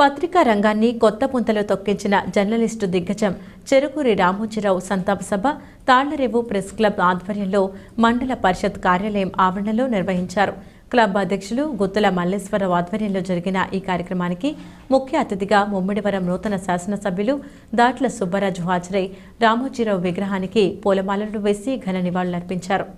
పత్రికా రంగాన్ని కొత్త పుంతలో తొక్కించిన జర్నలిస్టు దిగ్గజం చెరుకూరి రామోజీరావు సంతాప సభ తాళ్ళరేవు ప్రెస్ క్లబ్ ఆధ్వర్యంలో మండల పరిషత్ కార్యాలయం ఆవరణలో నిర్వహించారు. క్లబ్ అధ్యక్షులు గుత్తుల మల్లేశ్వరరావు ఆధ్వర్యంలో జరిగిన ఈ కార్యక్రమానికి ముఖ్య అతిథిగా ముమ్మిడివరం నూతన శాసనసభ్యులు దాట్ల సుబ్బరాజు హాజరై రామోజీరావు విగ్రహానికి పూలమాలలు వేసి ఘన నివాళులర్పించారు.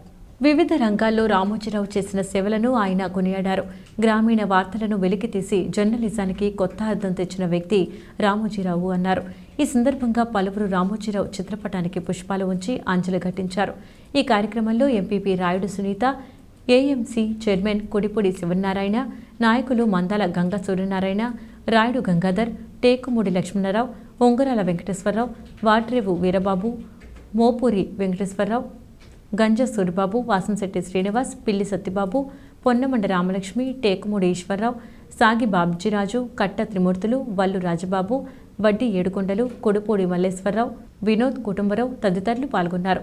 వివిధ రంగాల్లో రామోజీరావు చేసిన సేవలను ఆయన కొనియాడారు. గ్రామీణ వార్తలను వెలికితీసి జర్నలిజానికి కొత్త అర్థం తెచ్చిన వ్యక్తి రామోజీరావు అన్నారు. ఈ సందర్భంగా పలువురు రామోజీరావు చిత్రపటానికి పుష్పాలు ఉంచి అంజలి ఘటించారు. ఈ కార్యక్రమంలో MPP Rayudu Sunitha AMC chairman Kodipudi Sivanarayana నాయకులు మందాల గంగా సూర్యనారాయణ రాయుడు గంగాధర్ టేకుమూడి లక్ష్మణరావు ఉంగరాల వెంకటేశ్వరరావు వాట్రేవు వీరబాబు మోపూరి వెంకటేశ్వరరావు గంజ సూరిబాబు వాసంశెట్టి శ్రీనివాస్ పిల్లి సత్యబాబు పొన్నమండ రామలక్ష్మి టేకుమూడి ఈశ్వరరావు సాగి బాబ్జీరాజు కట్ట త్రిమూర్తులు వల్లు రాజబాబు వడ్డీ ఏడుకొండలు కొడుపూడి మల్లేశ్వరరావు వినోద్ కుటుంబరావు తదితరులు పాల్గొన్నారు.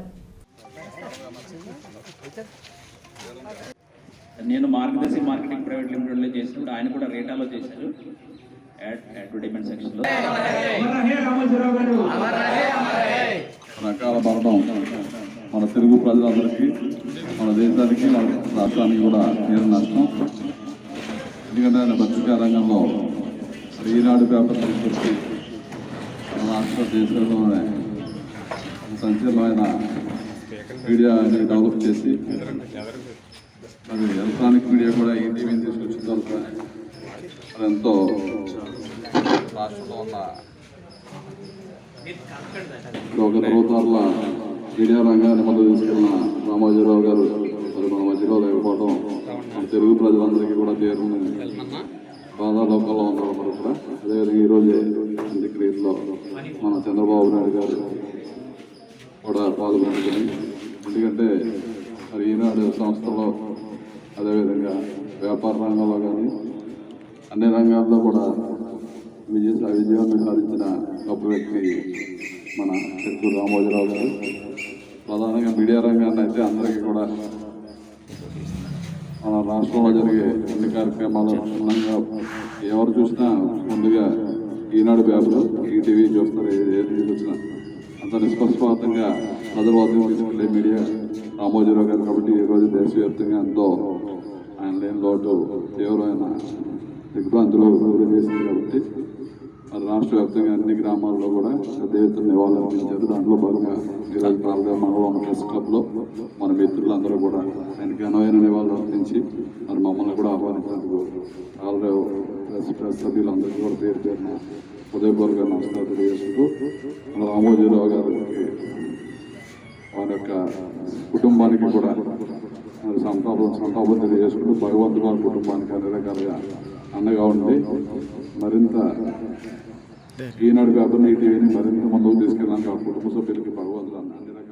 నేను మార్గదర్శి మార్కెటింగ్ ప్రైవేట్ లిమిటెడ్లో చేసినప్పుడు ఆయన కూడా రేటాలో చేశారు. యాడ్ అడ్వర్టైజ్మెంట్ సెక్షన్లో. రకాల మన తెలుగు ప్రజలందరికీ మన దేశానికి మన రాష్ట్రానికి కూడా తీరు నష్టం. ఎందుకంటే ఆయన పత్రికా రంగంలో ఈనాడు పేపర్ తీసుకొచ్చి మన రాష్ట్ర దేశంలోనే సంచలనమైన మీడియాని డెవలప్ చేసి మరి ఎలక్ట్రానిక్ మీడియా కూడా ఈ టీవీని తీసుకొచ్చిన తర్వాత ఎంతో రాష్ట్రంలో ఉన్న ప్రభుత్వాల మీడియా రంగాన్ని మొదలు తీసుకున్న రామోజీరావు గారు మరి మన మధ్యలో లేకపోవడం మన తెలుగు ప్రజలందరికీ కూడా తీరుని బాధాలోకంలో ఉన్నారు మరి కూడా అదేవిధంగా ఈరోజే అంత్యక్రియల్లో మన చంద్రబాబు నాయుడు గారు కూడా పాల్గొనుకుని ఎందుకంటే మరి ఈనాడు సంస్థలో అదేవిధంగా వ్యాపార రంగంలో కానీ అన్ని రంగాల్లో కూడా విజయ విజయాన్ని సాధించిన గొప్ప వ్యక్తి మన చెట్టు రామోజీరావు గారు. ప్రధానంగా మీడియా రంగాన్ని అయితే అందరికీ కూడా మన రాష్ట్రంలో జరిగే అన్ని కార్యక్రమాలు క్షుణ్ణంగా ఎవరు చూసినా ముందుగా ఈనాడు పేపర్ ఈటీవీ చూస్తారు ఏది చూసినా అంత నిష్పక్షపాతంగా ప్రజల వద్దకు మీడియా రామోజీరావు గారు కాబట్టి ఈరోజు దేశవ్యాప్తంగా ఎంతో ఆయన లేని లోటు తీవ్రమైన దిగ్భ్రాంతులు గురి చేసింది కాబట్టి అది రాష్ట్ర వ్యాప్తంగా అన్ని గ్రామాల్లో కూడా పెద్ద ఎత్తున నివాళులు దాంట్లో భాగంగా ఈరోజు మనలో ఉన్న ప్రెస్ క్లబ్లో మన మిత్రులందరూ కూడా ఆయనకి అనవైన నివాళులు అర్పించి మరి మమ్మల్ని కూడా ఆహ్వానించినందుకు ఆల్రెడీ ప్రెస్ ప్రెస్ సభ్యులందరికీ కూడా పేరు పేరున ఉదయపూర్గా నమస్కారం తెలియజేసుకుంటూ మన రామోజీరావు గారికి వారి యొక్క కుటుంబానికి కూడా సంతాపం సంతాపం తెలియజేసుకుంటూ భగవంతుడు వారి కుటుంబానికి అన్ని రకాలుగా అండగా ఉండి మరింత ఈనాడు పేపర్ ఈటీవీని మరింత ముందుకు తీసుకెళ్ళడానికి ఆ కుటుంబ సభ్యులకి భగవంతుడు అన్ని రకాల